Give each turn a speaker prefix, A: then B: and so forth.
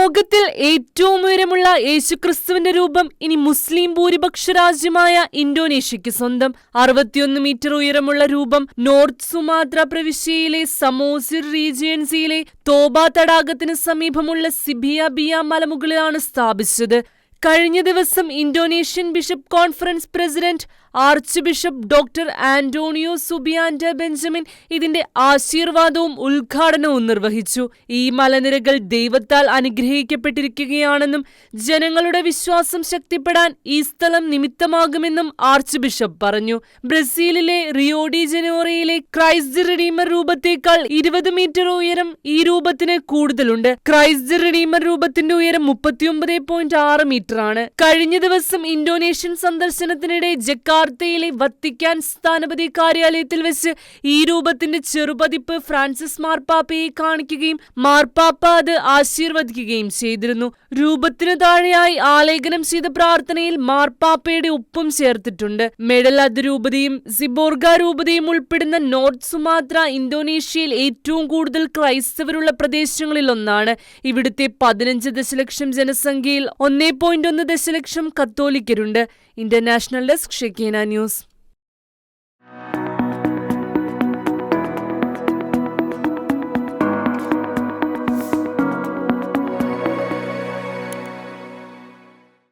A: ലോകത്തിൽ ഏറ്റവും ഉയരമുള്ള യേശുക്രിസ്തുവിന്റെ രൂപം ഇനി മുസ്ലിം ഭൂരിപക്ഷ രാജ്യമായ ഇന്തോനേഷ്യയ്ക്ക് സ്വന്തം. അറുപത്തിയൊന്ന് മീറ്റർ ഉയരമുള്ള രൂപം നോർത്ത് സുമാത്ര പ്രവിശ്യയിലെ സമോസിർ റീജിയൻസിയിലെ തോബ തടാകത്തിന് സമീപമുള്ള സിബിയ ബിയ മലമുകളിലാണ് സ്ഥാപിച്ചത്. കഴിഞ്ഞ ദിവസം Indonesian bishop conference president archbishop doctor Antonio Subianto Benjamin ഇതിന്റെ ആശീർവാദവും ഉദ്ഘാടനവും നിർവഹിച്ചു. ഈ മലനിരകൾ ദൈവത്താൽ അനുഗ്രഹിക്കപ്പെട്ടിരിക്കുകയാണെന്നും ജനങ്ങളുടെ വിശ്വാസം ശക്തിപ്പെടാൻ ഈ സ്ഥലം നിമിത്തമാകുമെന്നും ആർച്ച് ബിഷപ്പ് പറഞ്ഞു. ബ്രസീലിലെ റിയോഡി ജനോറയിലെ ക്രൈസ്റ്റ് റിഡീമർ രൂപത്തേക്കാൾ ഇരുപത് മീറ്റർ ഉയരം ഈ രൂപത്തിന് കൂടുതലുണ്ട്. ക്രൈസ്റ്റ് റിഡീമർ രൂപത്തിന്റെ ഉയരം മുപ്പത്തിയൊമ്പത് പോയിന്റ് ആറ് മീറ്റർ ആണ് കഴിഞ്ഞ ദിവസം ഇന്തോനേഷ്യൻ സന്ദർശനത്തിനിടെ ജക്കാർത്തയിലെ വത്തിക്കാൻ സ്ഥാനപതി കാര്യാലയത്തിൽ വെച്ച് ഈ രൂപത്തിന്റെ ചെറുപതിപ്പ് ഫ്രാൻസിസ് മാർപ്പാപ്പയെ കാണിക്കുകയും മാർപ്പാപ്പ അത് ആശീർവദിക്കുകയും ചെയ്തിരുന്നു. രൂപത്തിനു താഴെയായി ആലേഖനം ചെയ്ത പ്രാർത്ഥനയിൽ മാർപ്പാപ്പയുടെ ഒപ്പും ചേർത്തിട്ടുണ്ട്. മെഡൽ അതിരൂപതയും സിബോർഗ രൂപതയും ഉൾപ്പെടുന്ന നോർത്ത് സുമാത്ര ഇന്തോനേഷ്യയിൽ ഏറ്റവും കൂടുതൽ ക്രൈസ്തവരുള്ള പ്രദേശങ്ങളിൽ ഒന്നാണ് ഇവിടുത്തെ പതിനഞ്ച് ദശലക്ഷം ജനസംഖ്യയിൽ ഒന്നേ പോയിന്റ് ഒന്ന് ദശലക്ഷം കത്തോലിക്കരുണ്ട്. International desk Shekinah news.